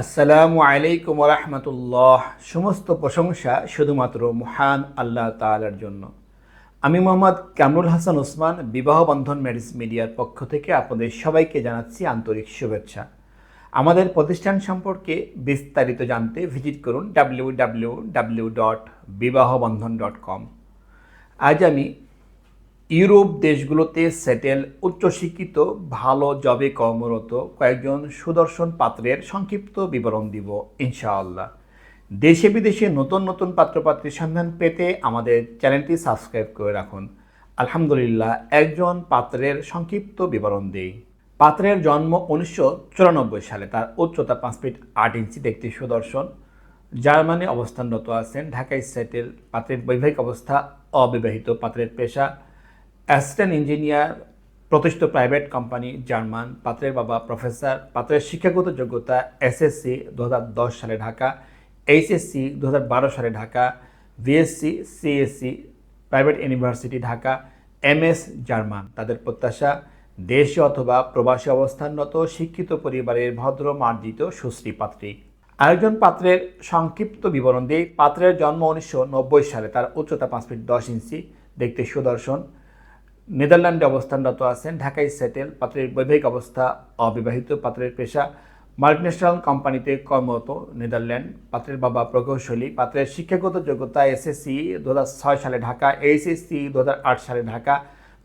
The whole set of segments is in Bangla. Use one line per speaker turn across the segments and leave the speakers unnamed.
আসসালামু আলাইকুম রহমতুল্লাহ। সমস্ত প্রশংসা শুধুমাত্র মহান আল্লাহ তালার জন্য। আমি মোহাম্মদ কামরুল হাসান ওসমান, বিবাহ বন্ধন ম্যারিজ মিডিয়ার পক্ষ থেকে আপনাদের সবাইকে জানাচ্ছি আন্তরিক শুভেচ্ছা। আমাদের প্রতিষ্ঠান সম্পর্কে বিস্তারিত জানতে ভিজিট করুন W W W dot Bibahabandhan dot com আজ আমি ইউরোপ দেশগুলোতে সেটেল, উচ্চশিক্ষিত, ভালো জবে কর্মরত কয়েকজন সুদর্শন পাত্রের সংক্ষিপ্ত বিবরণ দিব, ইনশাআল্লাহ। দেশে বিদেশে নতুন নতুন পাত্রপাত্রীর সন্ধান পেতে আমাদের চ্যানেলটি সাবস্ক্রাইব করে রাখুন। আলহামদুলিল্লাহ, একজন পাত্রের সংক্ষিপ্ত বিবরণ দেই। পাত্রের জন্ম উনিশশো চুরানব্বই সালে, তার উচ্চতা পাঁচ ফিট আট ইঞ্চি দেখতে সুদর্শন। জার্মানি অবস্থানরত আছেন, ঢাকায় সেটেল, পাত্রের বৈবাহিক অবস্থা অবিবাহিত, পাত্রের পেশা অ্যাসিস্ট্যান্ট ইঞ্জিনিয়ার, প্রতিষ্ঠিত প্রাইভেট কোম্পানি জার্মান, পাত্রের বাবা প্রফেসর, পাত্রের শিক্ষাগত যোগ্যতা এসএসসি দু হাজার দশ সালে ঢাকা, এইচএসসি দু হাজার বারো সালে Dhaka BSc CSC, private university Dhaka, MS German. তাদের প্রত্যাশা দেশে অথবা প্রবাসী অবস্থানরত, শিক্ষিত পরিবারের ভদ্র, মার্জিত, সুশ্রী পাত্রী। আরেকজন পাত্রের সংক্ষিপ্ত বিবরণ দিয়ে পাত্রের জন্ম উনিশশো নব্বই সালে, তার উচ্চতা পাঁচ ফিট দশ ইঞ্চি, দেখতে সুদর্শন। নেদারল্যান্ডে অবস্থানরত আছেন ঢাকায় সেটেল, পাত্রের বৈবাহিক অবস্থা অবিবাহিত, পাত্রের পেশা মাল্টিনেশনাল কোম্পানিতে কর্মরত নেদারল্যান্ড, পাত্রের বাবা প্রকৌশলী, পাত্রের শিক্ষাগত যোগ্যতা এসএসসি দু হাজার ছয় সালে ঢাকা, এইচএসসি দু সালে Dhaka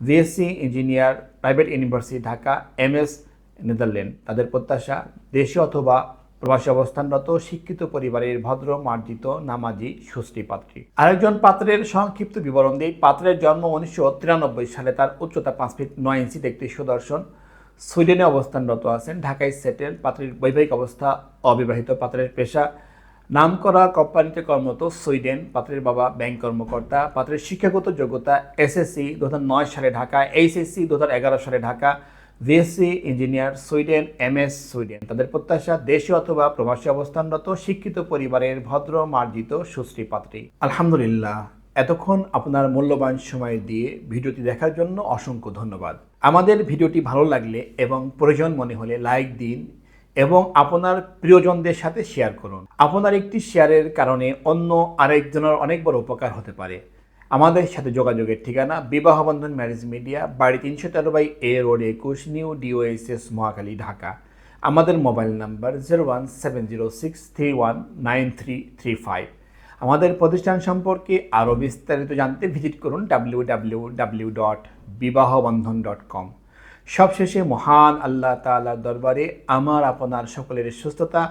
BSc engineer, private university Dhaka, MS Netherland. তাদের প্রত্যাশা দেশে অথবা প্রবাসী অবস্থানরত, শিক্ষিত পরিবারের ভদ্র, মার্জিত, নামাজি, সুশ্রী পাত্রী। আরেকজন পাত্রের সংক্ষিপ্ত বিবরণ দিই। পাত্রের জন্ম উনিশশো তিরানব্বই সালে তার উচ্চতা পাঁচ ফিট নয় ইঞ্চি দেখতে সুদর্শন সুইডেনে অবস্থানরত আছেন। ঢাকায় সেটেল, পাত্রের বৈবাহিক অবস্থা অবিবাহিত, পাত্রের পেশা নামকরা কোম্পানিতে কর্মরত সুইডেন, পাত্রের বাবা ব্যাংক কর্মকর্তা, পাত্রের শিক্ষাগত যোগ্যতা এসএসসি দুহাজার নয় সালে ঢাকা, এইচএসসি দু হাজার এগারো সালে Dhaka BSc engineer Sweden, MS Sweden. তাদের প্রত্যাশা দেশে অথবা প্রবাসী অবস্থানরত, শিক্ষিত পরিবারের ভদ্র, মার্জিত, সুশ্রী পাত্রী। আলহামদুলিল্লাহ। এতক্ষণ আপনার মূল্যবান সময় দিয়ে ভিডিওটি দেখার জন্য অসংখ্য ধন্যবাদ। আমাদের ভিডিওটি ভালো লাগলে এবং প্রয়োজন মনে হলে লাইক দিন এবং আপনার প্রিয়জনদের সাথে শেয়ার করুন। আপনার একটি শেয়ারের কারণে অন্য আরেকজনের অনেক বড় উপকার হতে পারে। আমাদের সাথে যোগাযোগের ঠিকানা বিবাহবন্ধন ম্যারেজ মিডিয়া, বাড়ি তিনশো তেরো বাই এ রোড একুশ, নিউ ডিওএসএস মহাকালী ঢাকা। আমাদের mobile number zero one seven zero six three one nine three three five. আমাদের প্রতিষ্ঠান সম্পর্কে আরও বিস্তারিত জানতে ভিজিট করুন W W W dot Bibahabandhan dot com. সবশেষে মহান আল্লাহ তাআলার দরবারে আমার, আপনার সকলের সুস্থতা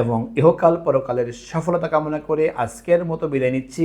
এবং ইহকাল পরকালের সফলতা কামনা করে আজকের মতো বিদায় নিচ্ছি।